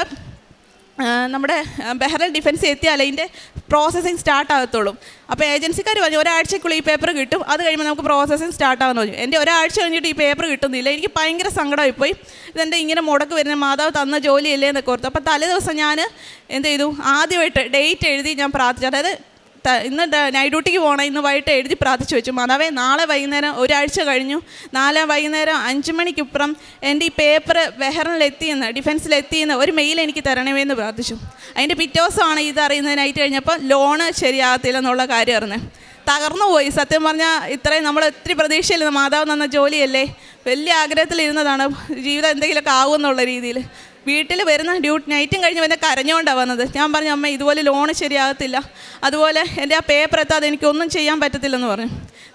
S1: നമ്മുടെ ബെഹ്റൽ ഡിഫൻസ് എത്തിയാൽ അതിന്റെ പ്രോസസ്സിങ് സ്റ്റാർട്ട് ആകത്തുള്ളൂ. അപ്പോൾ ഏജൻസിക്കാർ പറഞ്ഞു ഒരാഴ്ചക്കുള്ളിൽ ഈ പേപ്പർ കിട്ടും. അത് കഴിയുമ്പോൾ നമുക്ക് പ്രോസസ്സിങ് സ്റ്റാർട്ട് ആകുമെന്ന് പറഞ്ഞു. എന്റെ ഒരാഴ്ച കഴിഞ്ഞിട്ട് ഈ പേപ്പർ കിട്ടുന്നില്ല. എനിക്ക് ഭയങ്കര സങ്കടമായി പോയി. ഇതെന്റെ ഇങ്ങനെ മുടക്ക് വരുന്ന? മാതാവ് തന്ന ജോലിയല്ലേ എന്നൊക്കെ ഓർത്തു. അപ്പോൾ തലേ ദിവസം ഞാൻ എന്ത് ചെയ്തു? ആദ്യമായിട്ട് ഡേറ്റ് എഴുതി ഞാൻ പ്രാർത്ഥിച്ചു. അതായത് ഇന്ന് നൈറ്റ് ഡ്യൂട്ടിക്ക് പോകണം ഇന്ന് വൈകിട്ട് എഴുതി പ്രാർത്ഥിച്ചു വെച്ചു. മാതാവേ നാളെ വൈകുന്നേരം ഒരാഴ്ച കഴിഞ്ഞു. നാളെ വൈകുന്നേരം അഞ്ച് മണിക്കിപ്പുറം എന്റെ ഈ പേപ്പർ ബെഹറിനിലെത്തിയെന്ന് ഡിഫൻസിലെത്തിയെന്ന് ഒരു മെയിൽ എനിക്ക് തരണമേ എന്ന് പ്രാർത്ഥിച്ചു. അതിന്റെ പിറ്റേ ദിവസമാണ് ഇത് അറിയുന്നത് നൈറ്റ് കഴിഞ്ഞപ്പോൾ ലോണ് ശരിയാകത്തില്ല എന്നുള്ള കാര്യം അറിഞ്ഞ്. തകർന്നു പോയി. സത്യം പറഞ്ഞാൽ ഇത്രയും നമ്മൾ ഒത്തിരി പ്രതീക്ഷയില്ല മാതാവ് തന്ന ജോലിയല്ലേ? വലിയ ആഗ്രഹത്തിലിരുന്നതാണ്. ജീവിതം എന്തെങ്കിലുമൊക്കെ ആകുമെന്നുള്ള രീതിയിൽ. വീട്ടിൽ വരുന്ന ഡ്യൂട്ടി നൈറ്റും കഴിഞ്ഞ് വന്ന കരഞ്ഞുകൊണ്ടാണ് വന്നത്. ഞാൻ പറഞ്ഞു അമ്മ ഇതുപോലെ ലോണ് ശരിയാകത്തില്ല. അതുപോലെ എന്റെ ആ പേപ്പർ എത്താതെ എനിക്കൊന്നും ചെയ്യാൻ പറ്റത്തില്ലെന്ന് പറഞ്ഞു.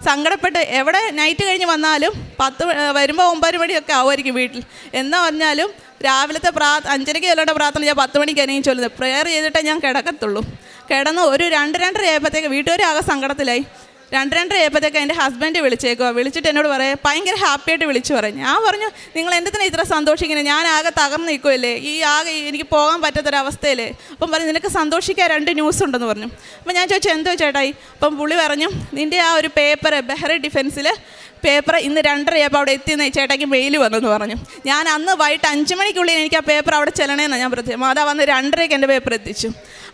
S1: സങ്കടപ്പെട്ട് എവിടെ നൈറ്റ് കഴിഞ്ഞ് വന്നാലും പത്ത് വരുമ്പോൾ ഒമ്പത് മണിയൊക്കെ ആവുമായിരിക്കും വീട്ടിൽ. എന്ന് പറഞ്ഞാലും രാവിലത്തെ പ്രാ അഞ്ചരയ്ക്ക് ചെല്ലേണ്ട പ്രാർത്ഥന ഞാൻ പത്ത് മണിക്ക് എനിക്ക് ചൊല്ലുന്നത്. പ്രെയർ ചെയ്തിട്ടേ ഞാൻ കിടക്കത്തുള്ളൂ. കിടന്ന് ഒരു രണ്ട് രണ്ടര ആയപ്പോഴത്തേക്ക് വീട്ടുകാരാകെ സങ്കടത്തിലായി. രണ്ട് രണ്ടര ആയപ്പോഴത്തേക്ക് എന്റെ ഹസ്ബൻഡ് വിളിച്ചേക്കുക വിളിച്ചിട്ട് എന്നോട് പറയാം ഭയങ്കര ഹാപ്പിയായിട്ട് വിളിച്ചു പറഞ്ഞു ഞാൻ പറഞ്ഞു നിങ്ങൾ എന്തിനാ ഇത്ര സന്തോഷിക്കുന്നത് ഞാൻ ആകെ തകർന്ന് നിൽക്കുമല്ലേ ഈ ആകെ എനിക്ക് പോകാൻ പറ്റാത്തൊരവസ്ഥയില്ലേ? അപ്പം പറഞ്ഞു നിനക്ക് സന്തോഷിക്കാൻ രണ്ട് ന്യൂസ് ഉണ്ടെന്ന് പറഞ്ഞു. അപ്പം ഞാൻ ചോദിച്ചു എന്തോ ചേട്ടായി? അപ്പം പുള്ളി പറഞ്ഞു നിന്റെ ആ ഒരു പേപ്പർ ബെഹ്റി ഡിഫൻസിൽ പേപ്പർ ഇന്ന് രണ്ടരയപ്പോൾ അവിടെ എത്തിയെന്ന് ചേട്ടായിക്ക് മെയിൽ വന്നെന്ന് പറഞ്ഞു. ഞാൻ അന്ന് വൈകിട്ട് അഞ്ച് മണിക്കുള്ളിൽ എനിക്ക് ആ പേപ്പർ അവിടെ ചെല്ലണേന്നാണ് ഞാൻ പ്രത്യേകം അതാ വന്ന് രണ്ടരയ്ക്ക് എന്റെ പേപ്പർ എത്തിച്ചു.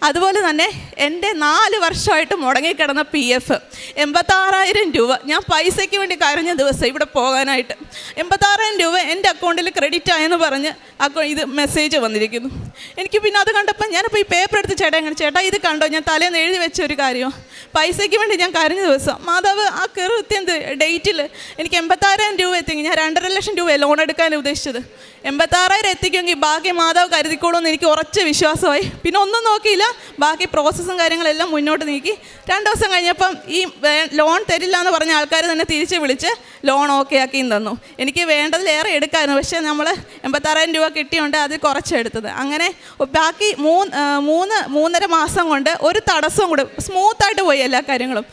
S1: അതുപോലെ തന്നെ എന്റെ നാല് വർഷമായിട്ട് മുടങ്ങിക്കിടന്ന പി എഫ് എൺപത്താറായിരം രൂപ ഞാൻ പൈസയ്ക്ക് വേണ്ടി കരഞ്ഞ ദിവസം ഇവിടെ പോകാനായിട്ട്. എൺപത്താറായിരം രൂപ എന്റെ അക്കൗണ്ടിൽ ക്രെഡിറ്റ് ആയെന്ന് പറഞ്ഞ് അക്കൗ ഇത് മെസ്സേജ് വന്നിരിക്കുന്നു. എനിക്ക് പിന്നെ അത് കണ്ടപ്പോൾ ഞാനിപ്പോൾ ഈ പേപ്പർ എടുത്ത് ചേട്ടാ ഇങ്ങനെ ചേട്ടാ ഇത് കണ്ടോ? ഞാൻ തലേന്ന് എഴുതി വെച്ച ഒരു കാര്യമാണ് പൈസയ്ക്ക് വേണ്ടി ഞാൻ കരഞ്ഞ ദിവസം മാതാവ് ആ കൃത്യം ഡേറ്റിൽ എനിക്ക് എൺപത്താറായിരം രൂപ എത്തിക്കും ഞാൻ രണ്ടര ലക്ഷം രൂപ ലോൺ എടുക്കാൻ ഉദ്ദേശിച്ചത്. എൺപത്താറായിരം എത്തിക്കുമെങ്കിൽ ബാക്കി മാതാവ് കരുതിക്കോളൂ എന്ന് എനിക്ക് ഉറച്ച വിശ്വാസമായി. പിന്നെ ഒന്നും നോക്കിയില്ല. ബാക്കി പ്രോസസ്സും കാര്യങ്ങളെല്ലാം മുന്നോട്ട് നീക്കി. രണ്ട് ദിവസം കഴിഞ്ഞപ്പം ഈ ലോൺ തരില്ല എന്ന് പറഞ്ഞ ആൾക്കാർ തന്നെ തിരിച്ച് വിളിച്ച് ലോൺ ഓക്കെ ആക്കിയും തന്നു. എനിക്ക് വേണ്ടതിലേറെ എടുക്കായിരുന്നു. പക്ഷേ നമ്മൾ എൺപത്താറായിരം രൂപ കിട്ടിയുണ്ട് അത് കുറച്ചെടുത്തത് അങ്ങനെ ബാക്കി മൂന്ന് മൂന്ന് മൂന്നര മാസം കൊണ്ട് ഒരു തടസ്സവും കൂടെ സ്മൂത്തായിട്ട് പോയി എല്ലാ കാര്യങ്ങളും.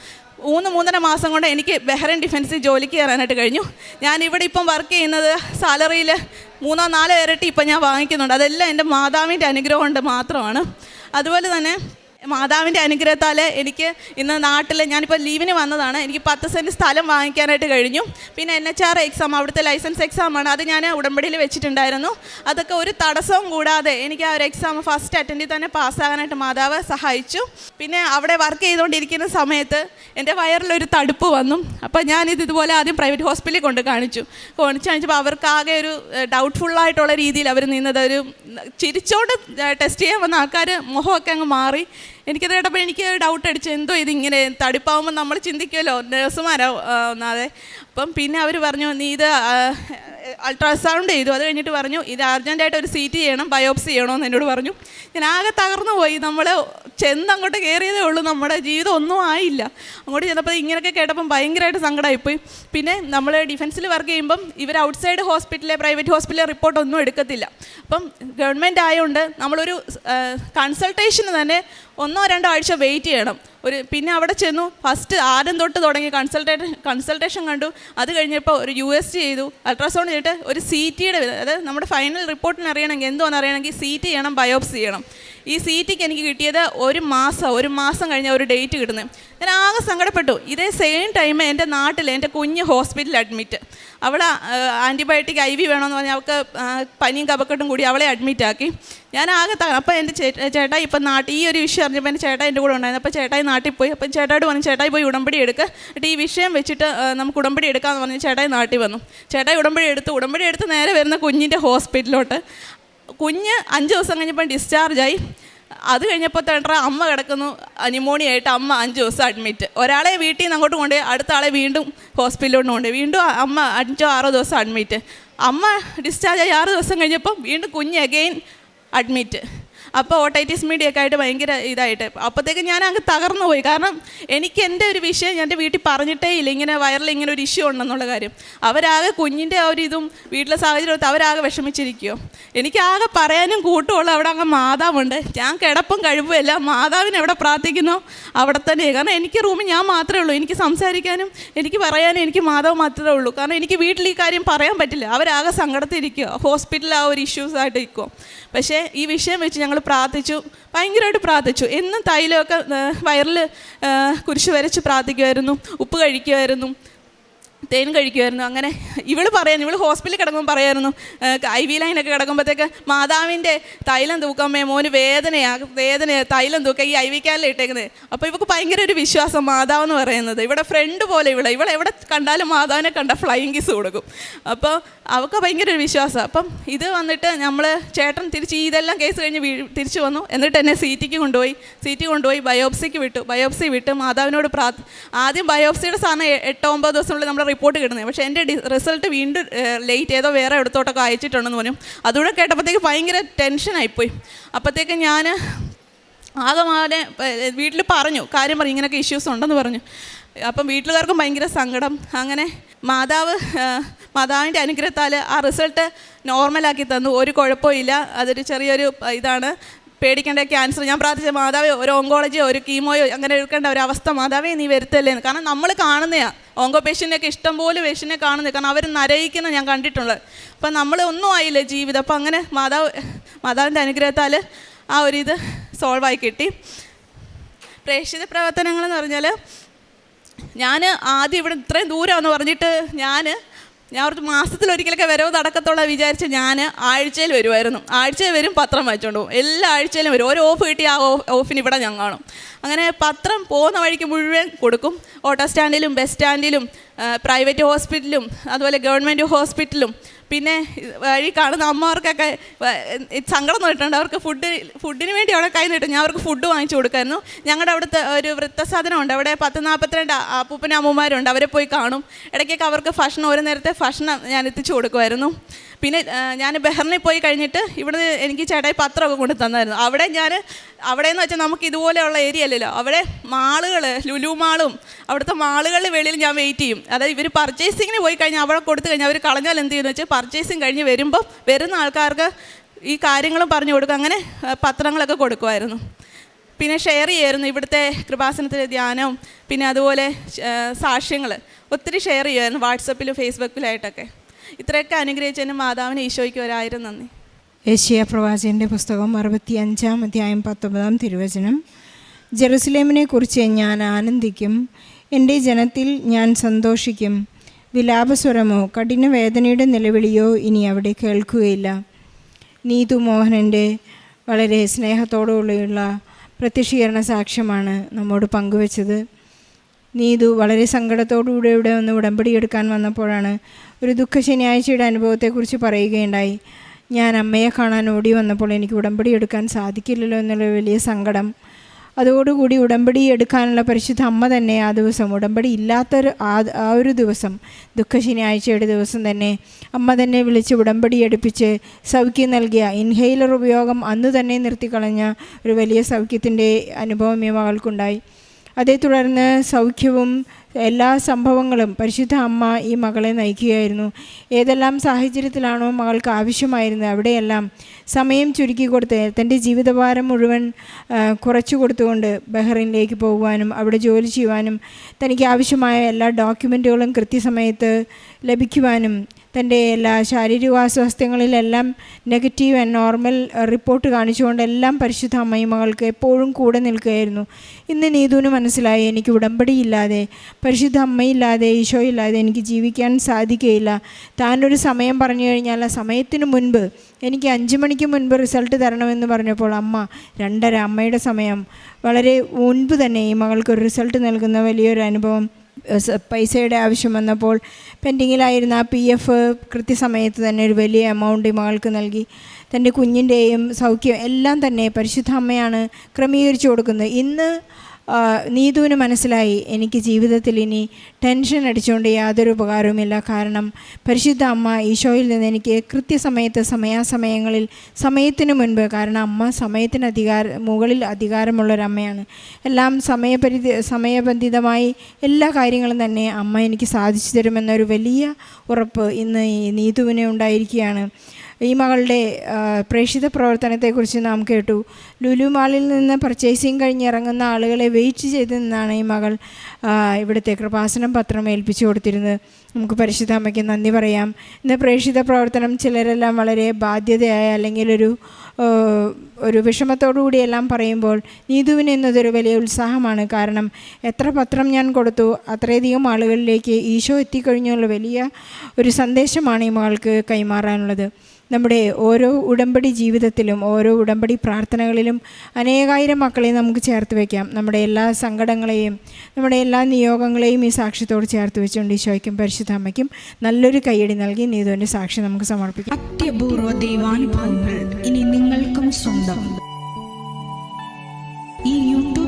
S1: മൂന്ന് മൂന്നര മാസം കൊണ്ട് എനിക്ക് ബെഹ്റൻ ഡിഫൻസിൽ ജോലിക്ക് കയറാനായിട്ട് കഴിഞ്ഞു. ഞാൻ ഇവിടെ ഇപ്പം വർക്ക് ചെയ്യുന്നത് സാലറിയിൽ മൂന്നോ നാലോ ഇരട്ടി ഇപ്പം ഞാൻ വാങ്ങിക്കുന്നുണ്ട്. അതെല്ലാം എന്റെ മാതാവിന്റെ അനുഗ്രഹം കൊണ്ട് മാത്രമാണ്. അതുപോലെ തന്നെ മാതാവിന്റെ അനുഗ്രഹത്താൽ എനിക്ക് ഇന്ന് നാട്ടിൽ ഞാനിപ്പോൾ ലീവിന് വന്നതാണ്. എനിക്ക് പത്ത് സെന്റ് സ്ഥലം വാങ്ങിക്കാനായിട്ട് കഴിഞ്ഞു. പിന്നെ എൻ എച്ച് ആർ എക്സാം അവിടുത്തെ ലൈസൻസ് എക്സാമാണ് അത് ഞാൻ ഉടമ്പടിയിൽ വെച്ചിട്ടുണ്ടായിരുന്നു. അതൊക്കെ ഒരു തടസ്സവും കൂടാതെ എനിക്ക് ആ ഒരു എക്സാം ഫസ്റ്റ് അറ്റൻഡിൽ തന്നെ പാസ്സാകാനായിട്ട് മാതാവ് സഹായിച്ചു. പിന്നെ അവിടെ വർക്ക് ചെയ്തുകൊണ്ടിരിക്കുന്ന സമയത്ത് എന്റെ വയറിലൊരു തടുപ്പ് വന്നു. അപ്പോൾ ഞാനിത് ഇതുപോലെ ആദ്യം പ്രൈവറ്റ് ഹോസ്പിറ്റലിൽ കൊണ്ട് കാണിച്ചു. കാണിച്ചു കാണിച്ചപ്പോൾ അവർക്ക് ആകെ ഒരു ഡൗട്ട്ഫുള്ളായിട്ടുള്ള രീതിയിൽ അവർ നിന്നത് ഒരു ചിരിച്ചോണ്ട് ടെസ്റ്റ് ചെയ്യാൻ വന്ന ആൾക്കാർ മുഖമൊക്കെ അങ്ങ് മാറി. എനിക്കത് കേട്ടപ്പോൾ എനിക്ക് ഡൗട്ട് അടിച്ചു എന്തോ ഇതിങ്ങനെ തടിപ്പാവുമ്പോൾ നമ്മൾ ചിന്തിക്കുമല്ലോ? നേഴ്സുമാരോ ഒന്നാതെ. അപ്പം പിന്നെ അവർ പറഞ്ഞു നീ ഇത് അൾട്രാസൗണ്ട് ചെയ്തു. അത് കഴിഞ്ഞിട്ട് പറഞ്ഞു ഇത് അർജന്റായിട്ട് ഒരു സീറ്റ് ചെയ്യണം ബയോപ്സി ചെയ്യണമെന്ന് എന്നോട് പറഞ്ഞു. ഞാൻ ആകെ തകർന്നു പോയി. നമ്മൾ ചെന്ന് അങ്ങോട്ട് കയറിയതേ ഉള്ളൂ. നമ്മുടെ ജീവിതം ഒന്നും ആയില്ല. അങ്ങോട്ട് ചെന്നപ്പോൾ ഇങ്ങനെയൊക്കെ കേട്ടപ്പം ഭയങ്കരമായിട്ട് സങ്കടമായിപ്പോയി. പിന്നെ നമ്മൾ ഡിഫൻസിൽ വർക്ക് ചെയ്യുമ്പം ഇവർ ഔട്ട്സൈഡ് ഹോസ്പിറ്റലിലെ പ്രൈവറ്റ് ഹോസ്പിറ്റലിലെ റിപ്പോർട്ട് ഒന്നും എടുക്കത്തില്ല. അപ്പം ഗവൺമെന്റ് ആയതുകൊണ്ട് നമ്മളൊരു കൺസൾട്ടേഷന് തന്നെ ഒന്നോ രണ്ടോ ആഴ്ച വെയിറ്റ് ചെയ്യണം. ഒരു പിന്നെ അവിടെ ചെന്നു ഫസ്റ്റ് ആദ്യം തൊട്ട് തുടങ്ങി കൺസൾട്ടേഷൻ കൺസൾട്ടേഷൻ കണ്ടു. അത് കഴിഞ്ഞപ്പോൾ ഒരു യു എസ് ടി ചെയ്തു. അൾട്രാസൗണ്ട് ചെയ്തിട്ട് ഒരു സി ടിയുടെ അതായത് നമ്മുടെ ഫൈനൽ റിപ്പോർട്ടിന് അറിയണമെങ്കിൽ എന്തോന്ന് അറിയണമെങ്കിൽ സി ടി ചെയ്യണം ബയോപ്സി ചെയ്യണം. ഈ സി ടിക്ക് എനിക്ക് കിട്ടിയത് ഒരു മാസം ഒരു മാസം കഴിഞ്ഞ ഒരു ഡേറ്റ് കിട്ടുന്നത്. ഞാൻ ആകെ സങ്കടപ്പെട്ടു. ഇതേ സെയിം ടൈം എന്റെ നാട്ടിൽ എന്റെ കുഞ്ഞ് ഹോസ്പിറ്റലിൽ അഡ്മിറ്റ് അവൾ ആന്റിബയോട്ടിക് ഐ വി വേണമെന്ന് പറഞ്ഞാൽ അവൾക്ക് പനിയും കപക്കെട്ടും കൂടി അവളെ അഡ്മിറ്റ് ആക്കി. ഞാൻ ആകെ അപ്പോൾ എന്റെ ചേട്ടാ ഇപ്പം നാട്ടിൽ ഈ ഒരു വിഷയം അറിഞ്ഞപ്പോൾ എന്റെ ചേട്ടാ എന്റെ കൂടെ ഉണ്ടായിരുന്നു. അപ്പോൾ ചേട്ടായി നാട്ടിൽ പോയി. അപ്പം ചേട്ടായിട്ട് പറഞ്ഞു ചേട്ടായി പോയി ഉടമ്പടി എടുക്കുക എന്നിട്ട് ഈ വിഷയം വെച്ചിട്ട് നമുക്ക് ഉടമ്പടി എടുക്കാമെന്ന് പറഞ്ഞ് ചേട്ടായി നാട്ടിൽ വന്നു. ചേട്ടായി ഉടമ്പടി എടുത്ത് ഉടമ്പടി എടുത്ത് നേരെ വരുന്ന കുഞ്ഞിന്റെ ഹോസ്പിറ്റലിലോട്ട് കുഞ്ഞ് അഞ്ച് ദിവസം കഴിഞ്ഞപ്പോൾ ഡിസ്ചാർജായി അത് കഴിഞ്ഞപ്പോൾ തേണ്ട അമ്മ കിടക്കുന്നു. അനിമോണി ആയിട്ട് അമ്മ അഞ്ച് ദിവസം അഡ്മിറ്റ് ഒരാളെ വീട്ടിൽ നിന്ന് അങ്ങോട്ട് കൊണ്ടുപോയി അടുത്ത ആളെ വീണ്ടും ഹോസ്പിറ്റലിലോട്ട് കൊണ്ടുപോയി. വീണ്ടും അമ്മ അഞ്ചോ ആറോ ദിവസം അഡ്മിറ്റ് അമ്മ ഡിസ്ചാർജായി ആറ് ദിവസം കഴിഞ്ഞപ്പോൾ വീണ്ടും കുഞ്ഞ് അഗെയിൻ അഡ്മിറ്റ് അപ്പോൾ ഓട്ടൈറ്റിസ് മീഡിയ ഒക്കെ ആയിട്ട് ഭയങ്കര ഇതായിട്ട്. അപ്പോഴത്തേക്ക് ഞാൻ അങ്ങ് തകർന്നു പോയി. കാരണം എനിക്ക് എന്റെ ഒരു വിഷയം എന്റെ വീട്ടിൽ പറഞ്ഞിട്ടേ ഇല്ല. ഇങ്ങനെ വയറിൽ ഇങ്ങനെ ഒരു ഇഷ്യൂ ഉണ്ടെന്നുള്ള കാര്യം. അവരാകെ കുഞ്ഞിന്റെ ആ ഒരു ഇതും വീട്ടിലെ സാഹചര്യത്തിൽ അവരാകെ വിഷമിച്ചിരിക്കുമോ എനിക്ക് ആകെ പറയാനും കൂട്ടുമുള്ള അവിടെ അങ്ങ് മാതാവുണ്ട്. ഞാൻ കിടപ്പും കഴിവും എല്ലാം മാതാവിന് എവിടെ പ്രാർത്ഥിക്കുന്നു? അവിടെ തന്നെ കാരണം എനിക്ക് റൂമിൽ ഞാൻ മാത്രമേ ഉള്ളൂ. എനിക്ക് സംസാരിക്കാനും എനിക്ക് പറയാനും എനിക്ക് മാതാവ് മാത്രമേ ഉള്ളൂ. കാരണം എനിക്ക് വീട്ടിൽ ഈ കാര്യം പറയാൻ പറ്റില്ല. അവരാകെ സങ്കടത്തിരിക്കുക ഹോസ്പിറ്റലിൽ ആ ഒരു ഇഷ്യൂസ് ആയിട്ട് ഇരിക്കുമോ പക്ഷേ ഈ വിഷയം വെച്ച് ഞങ്ങൾ പ്രാർത്ഥിച്ചു. ഭയങ്കരമായിട്ട് പ്രാർത്ഥിച്ചു. എന്നും തൈലമൊക്കെ വയറിൽ കുരിശ് വരച്ച് പ്രാർത്ഥിക്കുമായിരുന്നു. ഉപ്പ് കഴിക്കുമായിരുന്നു. തേൻ കഴിക്കുമായിരുന്നു അങ്ങനെ ഇവൾ പറയാൻ ഇവൾ ഹോസ്പിറ്റലിൽ കിടക്കുമ്പോൾ പറയായിരുന്നു ഐ വി ലൈനൊക്കെ കിടക്കുമ്പോഴത്തേക്ക് മാതാവിന്റെ തൈലം തൂക്കമ്മേ മോന് വേദനയാണ് വേദന തൈലം തൂക്ക ഈ ഐ വി കാലിൽ ഇട്ടേക്കുന്നത് അപ്പോൾ ഇവൾക്ക് ഭയങ്കര ഒരു വിശ്വാസം മാതാവ് എന്ന് പറയുന്നത്. ഇവിടെ ഫ്രണ്ട് പോലെ ഇവിടെ ഇവളെ എവിടെ കണ്ടാലും മാതാവിനെ കണ്ട ഫ്ലൈയിങ് കിസ് കൊടുക്കും. അപ്പോൾ അവൾക്ക് ഭയങ്കര ഒരു വിശ്വാസം. അപ്പം ഇത് വന്നിട്ട് നമ്മൾ ചേട്ടൻ തിരിച്ച് ഇതെല്ലാം കേസ് കഴിഞ്ഞ് തിരിച്ചു വന്നു. എന്നിട്ട് എന്നെ സീറ്റിക്ക് കൊണ്ടുപോയി. സീറ്റി കൊണ്ടുപോയി ബയോപ്സിക്ക് വിട്ടു. ബയോപ്സി വിട്ട് മാതാവിനോട് പ്രാർത്ഥ ആദ്യം ബയോപ്സിയുടെ സാധനം എട്ടോ ഒമ്പത് ദിവസത്തിനുള്ളിൽ നമ്മുടെ റിപ്പോർട്ട് കിട്ടുന്നത്. പക്ഷേ എന്റെ റിസൾട്ട് വീണ്ടും ലേറ്റ് ചെയ്തോ വേറെ എടുത്തോട്ടൊക്കെ അയച്ചിട്ടുണ്ടെന്ന് പറഞ്ഞു. അതുകൂടെ കേട്ടപ്പോഴത്തേക്ക് ഭയങ്കര ടെൻഷനായിപ്പോയി അപ്പോഴത്തേക്ക് ഞാൻ ആകെ വീട്ടിൽ പറഞ്ഞു കാര്യം പറഞ്ഞു ഇങ്ങനെയൊക്കെ ഇഷ്യൂസ് ഉണ്ടെന്ന് പറഞ്ഞു. അപ്പം വീട്ടുകാർക്കും ഭയങ്കര സങ്കടം. അങ്ങനെ മാതാവ് മാതാവിന്റെ അനുഗ്രഹത്താൽ ആ റിസൾട്ട് നോർമലാക്കി തന്നു. ഒരു കുഴപ്പമില്ല അതൊരു ചെറിയൊരു ഇതാണ്. പേടിക്കേണ്ട ക്യാൻസർ ഞാൻ പ്രാർത്ഥിച്ച മാതാവേ ഒരു ഓങ്കോളജിയോ ഒരു കീമോയോ അങ്ങനെ എടുക്കേണ്ട ഒരു അവസ്ഥ മാതാവേ നീ വരുത്തല്ലേ? എന്ന്. കാരണം നമ്മൾ കാണുന്നതാണ് ഓങ്കോ പേഷ്യന്റെയൊക്കെ ഇഷ്ടംപോലെ പേഷ്യനെ കാണുന്നത് കാരണം അവർ നരയിക്കുന്ന ഞാൻ കണ്ടിട്ടുള്ളത് അപ്പം നമ്മൾ ഒന്നും ആയില്ലേ ജീവിതം. അപ്പം അങ്ങനെ മാതാവ് മാതാവിന്റെ അനുഗ്രഹത്താൽ ആ ഒരു ഇത് സോൾവായി കിട്ടി. പ്രേക്ഷിത പ്രവർത്തനങ്ങളെന്ന് പറഞ്ഞാൽ ഞാൻ ആദ്യം ഇവിടെ ഇത്രയും ദൂരമെന്ന് പറഞ്ഞിട്ട് ഞാൻ ഞാൻ ഒരു മാസത്തിലൊരിക്കലൊക്കെ വരവ് നടക്കത്തുള്ള വിചാരിച്ച് ഞാൻ ആഴ്ചയിൽ വരുമായിരുന്നു ആഴ്ചയിൽ വരും പത്രം വായിച്ചുകൊണ്ട് പോകും. എല്ലാ ആഴ്ചയിലും വരും. ഒരു ഓഫ് കിട്ടി ആ ഓഫ് ഓഫിന് ഇവിടെ ഞാൻ കാണും. അങ്ങനെ പത്രം പോകുന്ന വഴിക്ക് മുഴുവൻ കൊടുക്കും. ഓട്ടോ സ്റ്റാൻഡിലും ബസ് സ്റ്റാൻഡിലും പ്രൈവറ്റ് ഹോസ്പിറ്റലും അതുപോലെ ഗവൺമെന്റ് ഹോസ്പിറ്റലും പിന്നെ വഴി കാണുന്ന അമ്മമാർക്കൊക്കെ സങ്കടം നോയിട്ടുണ്ട് അവർക്ക് ഫുഡ് ഫുഡിന് വേണ്ടി അവിടെ കൈ നീട്ടും. ഞാൻ അവർക്ക് ഫുഡ് വാങ്ങിച്ചു കൊടുക്കായിരുന്നു. ഞങ്ങളുടെ അവിടുത്തെ ഒരു വൃത്തസാധനമുണ്ട്. അവിടെ പത്ത് നാൽപ്പത്തിരണ്ട് അപ്പൂപ്പനും അമ്മമാരുണ്ട് അവരെ പോയി കാണും. ഇടയ്ക്കൊക്കെ അവർക്ക് ഭക്ഷണം ഒരു നേരത്തെ ഭക്ഷണം ഞാൻ എത്തിച്ചു കൊടുക്കുമായിരുന്നു. പിന്നെ ഞാൻ ബെഹറിനിൽ പോയി കഴിഞ്ഞിട്ട് ഇവിടെ എനിക്ക് ചേട്ടായി പത്രമൊക്കെ കൊണ്ട് തന്നായിരുന്നു. അവിടെ ഞാൻ അവിടെ എന്ന് വെച്ചാൽ നമുക്ക് ഇതുപോലെയുള്ള ഏരിയ അല്ലല്ലോ. അവിടെ മാളുകൾ ലുലു മാളും അവിടുത്തെ മാളുകളിൽ വെളിയിൽ ഞാൻ വെയിറ്റ് ചെയ്യും. അതായത് ഇവർ പർച്ചേസിങ്ങിന് പോയി കഴിഞ്ഞാൽ അവിടെ കൊടുത്തു കഴിഞ്ഞാൽ അവർ കളഞ്ഞാൽ എന്ത് ചെയ്യുന്നു വെച്ചാൽ പർച്ചേസിങ് കഴിഞ്ഞ് വരുമ്പോൾ വരുന്ന ആൾക്കാർക്ക് ഈ കാര്യങ്ങളും പറഞ്ഞു കൊടുക്കും. അങ്ങനെ പത്രങ്ങളൊക്കെ കൊടുക്കുമായിരുന്നു. പിന്നെ ഷെയർ ചെയ്യായിരുന്നു ഇവിടുത്തെ കൃപാസനത്തിലെ ധ്യാനവും പിന്നെ അതുപോലെ സാക്ഷ്യങ്ങൾ ഒത്തിരി ഷെയർ ചെയ്യുമായിരുന്നു വാട്സപ്പിലും ഫേസ്ബുക്കിലായിട്ടൊക്കെ ഇത്രയൊക്കെ അനുഗ്രഹിച്ചതിന് മാതാവിന് ഈശോയ്ക്ക് ഒരായിരം നന്ദി.
S2: ഏഷ്യ പ്രവാചകന്റെ പുസ്തകം അറുപത്തി അഞ്ചാം അധ്യായം പത്തൊമ്പതാം തിരുവചനം. ജെറുസലേമിനെ കുറിച്ച് ഞാൻ ആനന്ദിക്കും എന്റെ ജനത്തിൽ ഞാൻ സന്തോഷിക്കും. വിലാപസ്വരമോ കഠിനവേദനയുടെ നിലവിളിയോ ഇനി അവിടെ കേൾക്കുകയില്ല. നീതു മോഹനന്റെ വളരെ സ്നേഹത്തോടുള്ള പ്രത്യക്ഷീകരണ സാക്ഷ്യമാണ് നമ്മോട് പങ്കുവച്ചത്. നീതു വളരെ സങ്കടത്തോടുകൂടെ ഇവിടെ ഒന്ന് ഉടമ്പടി എടുക്കാൻ വന്നപ്പോഴാണ് ഒരു ദുഃഖ ശനിയാഴ്ചയുടെ അനുഭവത്തെക്കുറിച്ച് പറയുകയുണ്ടായി. ഞാൻ അമ്മയെ കാണാൻ ഓടി വന്നപ്പോൾ എനിക്ക് ഉടമ്പടി എടുക്കാൻ സാധിക്കില്ലല്ലോ എന്നുള്ള വലിയ സങ്കടം. അതോടുകൂടി ഉടമ്പടി എടുക്കാനുള്ള പരിശുദ്ധ അമ്മ തന്നെ ആ ദിവസം ഉടമ്പടി ഇല്ലാത്തൊരു ആ ആ ഒരു ദിവസം ദുഃഖ ശനിയാഴ്ചയുടെ ദിവസം തന്നെ അമ്മ തന്നെ വിളിച്ച് ഉടമ്പടി എടുപ്പിച്ച് സൗഖ്യം നൽകിയ ഇൻഹെയിലർ ഉപയോഗം അന്ന് തന്നെ നിർത്തിക്കളഞ്ഞ ഒരു വലിയ സൗഖ്യത്തിന്റെ അനുഭവം ഈ മകൾക്കുണ്ടായി. അതേ തുടർന്ന് സൗഖ്യവും എല്ലാ സംഭവങ്ങളും പരിശുദ്ധ അമ്മ ഈ മകളെ നയിക്കുകയായിരുന്നു. ഏതെല്ലാം സാഹചര്യത്തിലാണോ മകൾക്ക് ആവശ്യമായിരുന്നത് അവിടെയെല്ലാം സമയം ചുരുക്കി കൊടുത്ത് തന്റെ ജീവിതഭാരം മുഴുവൻ കുറച്ചു കൊടുത്തുകൊണ്ട് ബഹ്റിനിലേക്ക് പോകുവാനും അവിടെ ജോലി ചെയ്യുവാനും തനിക്ക് ആവശ്യമായ എല്ലാ ഡോക്യുമെന്റുകളും കൃത്യസമയത്ത് ലഭിക്കുവാനും തന്റെ എല്ലാ ശാരീരിക അസ്വാസ്ഥ്യങ്ങളിലെല്ലാം നെഗറ്റീവ് ആൻഡ് നോർമൽ റിപ്പോർട്ട് കാണിച്ചുകൊണ്ട് എല്ലാം പരിശുദ്ധ അമ്മയും മകൾക്ക് എപ്പോഴും കൂടെ നിൽക്കുകയായിരുന്നു. ഇന്ന് നീതുവിന് മനസ്സിലായി എനിക്ക് ഉടമ്പടിയില്ലാതെ പരിശുദ്ധ അമ്മയില്ലാതെ ഈശോ ഇല്ലാതെ എനിക്ക് ജീവിക്കാൻ സാധിക്കുകയില്ല. താനൊരു സമയം പറഞ്ഞു കഴിഞ്ഞാൽ ആ സമയത്തിന് മുൻപ് എനിക്ക് അഞ്ച് മണിക്ക് മുൻപ് റിസൾട്ട് തരണമെന്ന് പറഞ്ഞപ്പോൾ അമ്മ രണ്ടര അമ്മയുടെ സമയം. വളരെ മുൻപ് തന്നെ ഈ മകൾക്കൊരു റിസൾട്ട് നൽകുന്ന വലിയൊരു അനുഭവം പൈസയുടെ ആവശ്യം വന്നപ്പോൾ പെൻഡിങ്ങിലായിരുന്ന ആ പി എഫ് കൃത്യസമയത്ത് തന്നെ ഒരു വലിയ എമൗണ്ട് മകൾക്ക് നൽകി. തന്റെ കുഞ്ഞിന്റെയും സൗഖ്യം എല്ലാം തന്നെ പരിശുദ്ധ അമ്മയാണ് ക്രമീകരിച്ചു കൊടുക്കുന്നത്. ഇന്ന് നീതുവിന് മനസ്സിലായി എനിക്ക് ജീവിതത്തിൽ ഇനി ടെൻഷൻ അടിച്ചുകൊണ്ട് യാതൊരു ഉപകാരവുമില്ല. കാരണം പരിശുദ്ധ അമ്മ ഈശോയിൽ നിന്ന് എനിക്ക് കൃത്യസമയത്ത് സമയാസമയങ്ങളിൽ സമയത്തിന് മുൻപ് കാരണം അമ്മ സമയത്തിന് അധികാര മുകളിൽ അധികാരമുള്ളൊരമ്മയാണ്. എല്ലാം സമയപരിധി സമയബന്ധിതമായി എല്ലാ കാര്യങ്ങളും തന്നെ അമ്മ എനിക്ക് സാധിച്ചു തരുമെന്നൊരു വലിയ ഉറപ്പ് ഇന്ന് ഈ നീതുവിനെ ഉണ്ടായിരിക്കുകയാണ്. ഈ മകളുടെ പ്രേക്ഷിത പ്രവർത്തനത്തെക്കുറിച്ച് നാം കേട്ടു. ലുലു മാളിൽ നിന്ന് പർച്ചേസിങ് കഴിഞ്ഞ് ഇറങ്ങുന്ന ആളുകളെ വെയിറ്റ് ചെയ്ത് നിന്നാണ് ഈ മകൾ ഇവിടുത്തെ കൃപാസനം പത്രം ഏൽപ്പിച്ചു കൊടുത്തിരുന്നത്. നമുക്ക് പരിശുദ്ധ അമ്മയ്ക്ക് നന്ദി പറയാം. ഇന്ന് പ്രേക്ഷിത പ്രവർത്തനം ചിലരെല്ലാം വളരെ ബാധ്യതയായ അല്ലെങ്കിൽ ഒരു ഒരു വിഷമത്തോടു കൂടി എല്ലാം പറയുമ്പോൾ നീതുവിന് എന്നതൊരു വലിയ ഉത്സാഹമാണ്. കാരണം എത്ര പത്രം ഞാൻ കൊടുത്തു അത്രയധികം ആളുകളിലേക്ക് ഈശോ എത്തിക്കഴിഞ്ഞുള്ള വലിയ ഒരു സന്ദേശമാണ് ഈ മകൾക്ക് കൈമാറാനുള്ളത്. നമ്മുടെ ഓരോ ഉടമ്പടി ജീവിതത്തിലും ഓരോ ഉടമ്പടി പ്രാർത്ഥനകളിലും അനേകായിരം മക്കളെ നമുക്ക് ചേർത്ത് വയ്ക്കാം നമ്മുടെ എല്ലാ സങ്കടങ്ങളെയും നമ്മുടെ എല്ലാ നിയോഗങ്ങളെയും ഈ സാക്ഷ്യത്തോട് ചേർത്ത് വെച്ചുകൊണ്ട് ഈശോയ്ക്കും പരിശുദ്ധ അമ്മയ്ക്കും നല്ലൊരു കൈയടി നൽകി നീതുവിന്റെ സാക്ഷി നമുക്ക് സമർപ്പിക്കാം.
S3: അത്യപൂർവ ദൈവാനുഭവങ്ങൾ ഇനി നിങ്ങൾക്കും സ്വന്തം.